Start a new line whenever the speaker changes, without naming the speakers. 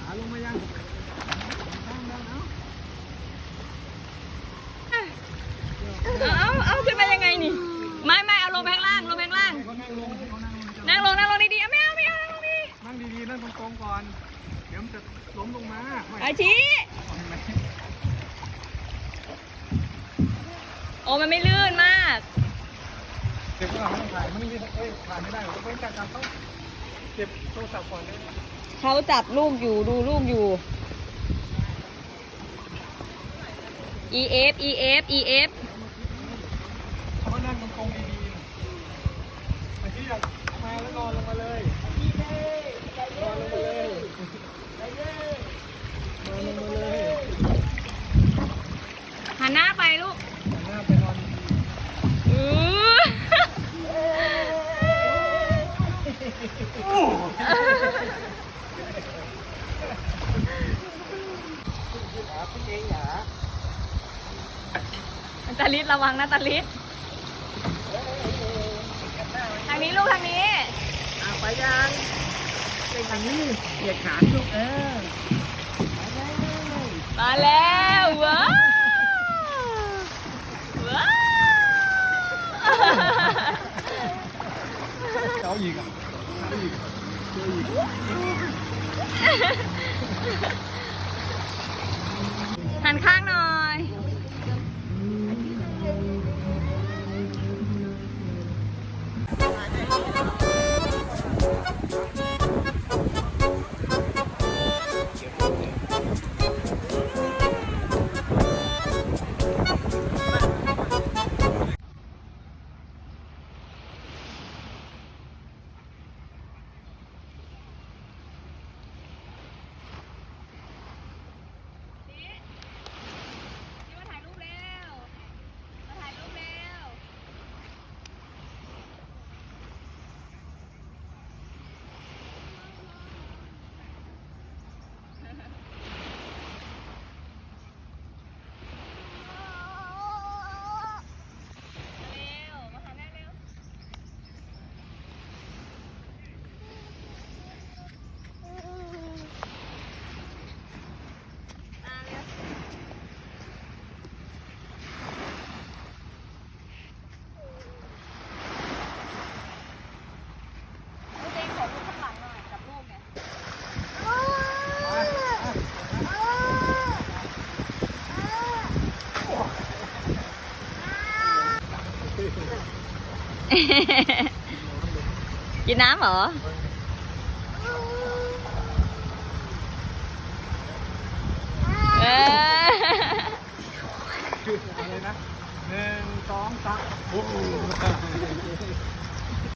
ขาลงมายังตั้งแล้วเนาะ
เอาเอาเอาขึ้นมายังไงนี่ ไม่ไม่เอาลงไปข้างล่างลงไปข้างล่าง
เขานั่งลงเขานั่งลง
นั่งลงนั่งลงดีๆเอาไม่เอาไม่เอานั่งลงดี
นั่งดีๆนั่งตรงๆก่อน เดี๋ยวมันจะล้มลงมาไม่
อาชี้โอ้มันไม่ลื่นมาก
เก็บก่อนไม่ถ่ายมันไม่เอ้ยถ่ายไม่ได้หรอกต้องจัดการต้อง เก็บโทรศัพท์ก่อนเลย
เขาจับลูกอยู่ดูลูกอยู่ EF EF EF
เขานั่งตรงๆดีๆไอ้ที่อยากมาแล้วนอนลงมาเลยนอนลงมาเลยนอนลงมาเลย
หันหน้าไปลูก
หันหน้าไปนอนดี
อื้อ ตาลิดระวังนะตาลิดทางนี้ลูกทางนี้
อะไปยังเป็นทางนี้เหยียดขาลูกเออ
มาแล้วว้าวว้าว
เอาอีกอะเอาอีกเจออีก
หันข้างหน่อ กินน้ำเห